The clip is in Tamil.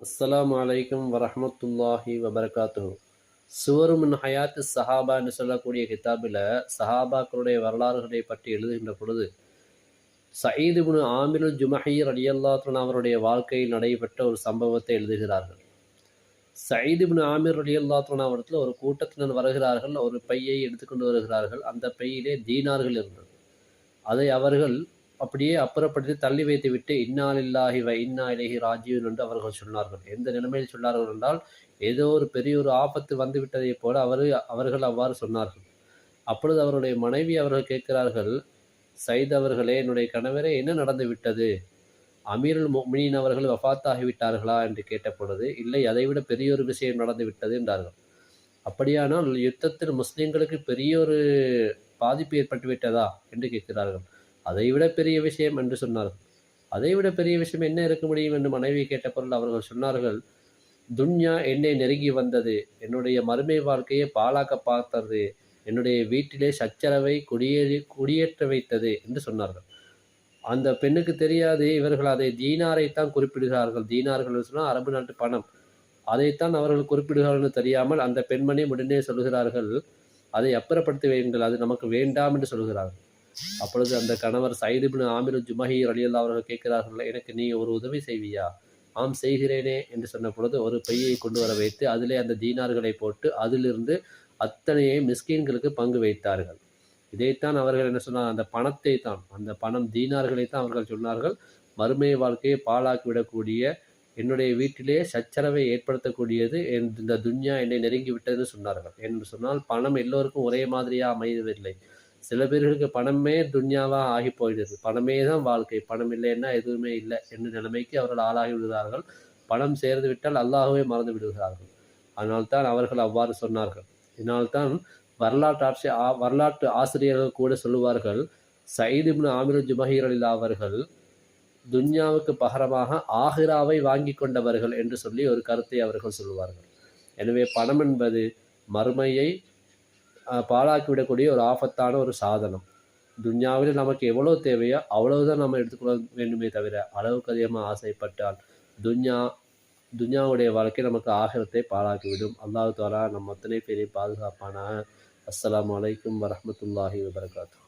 அஸ்லாம் வலைக்கம் வரமத்துல்லாஹி வபர்காத்து சுவருமின் ஹயாத்து சஹாபான்னு சொல்லக்கூடிய கித்தாபில் சஹாபாக்களுடைய வரலாறுகளை பற்றி எழுதுகின்ற பொழுது சயீது முனு ஆமிருல் ஜுமஹீர் அலியல்லாத்ரன் அவருடைய வாழ்க்கையில் நடைபெற்ற ஒரு சம்பவத்தை எழுதுகிறார்கள். சயீது முனு ஆமிர் அலியல்லாத்துன் அவரத்தில் ஒரு கூட்டத்தினர் வருகிறார்கள் ஒரு பையை எடுத்துக்கொண்டு வருகிறார்கள். அந்த பையிலே தீனார்கள் இருந்தது. அதை அவர்கள் அப்படியே அப்புறப்படுத்தி தள்ளி வைத்து விட்டு இன்னாலில்லாஹி வ இன்னா இலகி ராஜீவன் என்று அவர்கள் சொன்னார்கள். எந்த நிலைமையில் சொன்னார்கள் என்றால் ஏதோ ஒரு பெரிய ஒரு ஆபத்து வந்து விட்டதைப் போல அவர் அவர்கள் அவ்வாறு சொன்னார்கள். அப்பொழுது அவருடைய மனைவி அவர்கள் கேட்கிறார்கள் சைத் அவர்களே என்னுடைய கணவரே என்ன நடந்து விட்டது? அமீருல் முமினின் அவர்கள் வஃத்தாகிவிட்டார்களா என்று கேட்ட பொழுது இல்லை அதைவிட பெரிய ஒரு விஷயம் நடந்து விட்டது என்றார்கள். அப்படியானால் யுத்தத்தில் முஸ்லிம்களுக்கு பெரிய ஒரு பாதிப்பு ஏற்பட்டு விட்டதா? என்று கேட்கிறார்கள். அதைவிட பெரிய விஷயம் என்று சொன்னார்கள். அதைவிட பெரிய விஷயம் என்ன இருக்க முடியும் என்று மனைவி கேட்ட பொருள் அவர்கள் சொன்னார்கள் துன்யா என்னை நெருங்கி வந்தது என்னுடைய மறுமை வாழ்க்கையை பாழாக்க பார்த்தது என்னுடைய வீட்டிலே சச்சரவை குடியேறி குடியேற்ற வைத்தது என்று சொன்னார்கள். அந்த பெண்ணுக்கு தெரியாது இவர்கள் அதை தீனாரைத்தான் குறிப்பிடுகிறார்கள். தீனார்கள் சொன்னால் அரபு நாட்டு பணம். அதைத்தான் அவர்கள் குறிப்பிடுகிறார்கள் தெரியாமல் அந்த பெண்மணி உடனே சொல்கிறார்கள் அதை அப்புறப்படுத்தி வையுங்கள் அது நமக்கு வேண்டாம் என்று சொல்கிறார்கள். அப்பொழுது அந்த கணவர் சைதுபின் ஆமிரு ஜுமஹீர் அலியல்லா அவர்கள் கேட்கிறார்கள் எனக்கு நீ ஒரு உதவி செய்வியா? ஆம் செய்கிறேனே என்று சொன்ன பொழுது ஒரு பையை கொண்டு வர வைத்து அதிலே அந்த தீனார்களை போட்டு அதிலிருந்து அத்தனையை மிஸ்கீன்களுக்கு பங்கு வைத்தார்கள். இதைத்தான் அவர்கள் என்ன சொன்னார் அந்த பணத்தை தான் அந்த பணம் தீனார்களை தான் அவர்கள் சொன்னார்கள். மறுமை வாழ்க்கையை பாழாக்கிவிடக்கூடிய என்னுடைய வீட்டிலே சச்சரவை ஏற்படுத்தக்கூடியது இந்த துன்யா என்னை நெருங்கி விட்டதுன்னு சொன்னார்கள். என்று சொன்னால் பணம் எல்லோருக்கும் ஒரே மாதிரியாக அமைவதில்லை சில பேர்களுக்கு பணமே துன்யாவாக ஆகி போயிடுது. பணமே தான் வாழ்க்கை. பணம் இல்லைன்னா எதுவுமே இல்லை என்ற நிலைமைக்கு அவர்கள் ஆளாகி விடுகிறார்கள். பணம் சேர்ந்து விட்டால் அல்லாகவே மறந்து விடுகிறார்கள். அதனால்தான் அவர்கள் அவ்வாறு சொன்னார்கள். இதனால்தான் வரலாற்று ஆட்சி வரலாற்று ஆசிரியர்கள் கூட சொல்லுவார்கள் சைதிபின் ஆமிரு ஜுமஹீர் அலிலா அவர்கள் துன்யாவுக்கு பகரமாக ஆஹிராவை வாங்கி கொண்டவர்கள் என்று சொல்லி ஒரு கருத்தை அவர்கள் சொல்லுவார்கள். எனவே பணம் என்பது மறுமையை பாழாக்கிவிடக்கூடிய ஒரு ஆபத்தான ஒரு சாதனம். துன்யாவில் நமக்கு எவ்வளோ தேவையோ அவ்வளவுதான் நம்ம எடுத்துக்கொள்ள வேண்டுமே தவிர அளவுக்கு அதிகமாக ஆசைப்பட்டால் துன்யா துன்யாவுடைய வாழ்க்கை நமக்கு ஆகிரத்தை பாழாக்கிவிடும். அல்லாஹு தாலா நம்ம அத்தனை பேரை பாதுகாப்பான அஸ்லாம் வலைக்கம் வரமத்துல்லாஹி வபரகாத்தூ